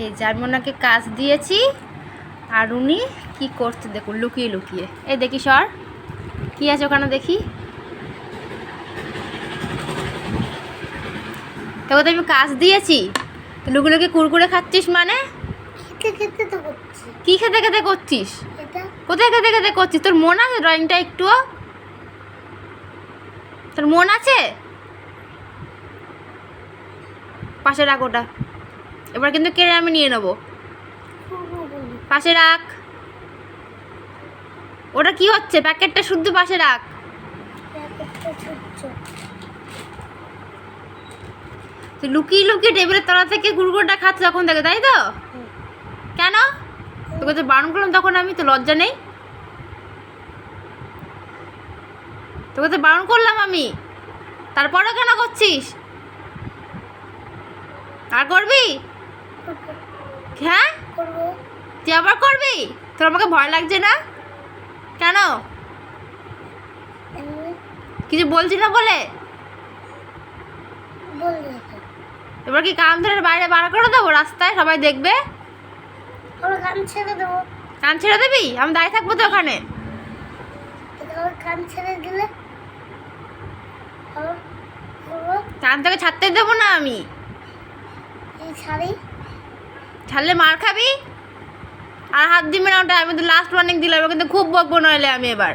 এই যে আমি ওনাকে কাজ দিয়েছি। আর উনি কি করছে দেখুন লুকিয়ে লুকিয়ে। এই দেখি সর। কি আছে ওখানে দেখি? তোকে তো আমি কাজ দিয়েছি। তো লুকিয়ে লুকিয়ে কুরকুরে খাচ্ছিস মানে? কি খেতে খেতে করছিস? কোথায় খেতে খেতে করছিস? তোর মন আছে ড্রয়িংটা একটুও? তোর মন আছে? পাশে রাখ ওটা। এবার কিন্তু কেড়ে আমি নিয়ে নেব। পাশে রাখ। ওটা কি হচ্ছে? প্যাকেটটা শুদ্ধ পাশে রাখ। লুকিয়ে লুকিয়ে টেবিলের তলা থেকে গুড়গুড়টা খাচ্ছে তখন থেকে তাই তো? কেন? তোকে তো বারণ করলাম তখন আমি, তো লজ্জা নেই। তোকে তো বারণ করলাম আমি। তারপরেও কেন করছিস? আর করব? হ্যাঁ? তুই আবার করবি? তোর আমাকে ভয় লাগছে না? কেন? কিছু বলছি না বলে? এবার কি কান ধরে বাইরে বার করে দেবো রাস্তায়? সবাই দেখবে? কান ছেড়ে দেবো। কান ছেড়ে দিবি? আমি দাঁড়িয়ে থাকব তো ওখানে। কান ছেড়ে দিলে? কান ছাড়তে দেবো না আমি। শাড়ি ছাড়লে মার খাবি? আর হাত দিবে না ওটা, আমি তো লাস্ট ওয়ার্নিং দিলাম কিন্তু খুব বকবো নইলে আমি এবার।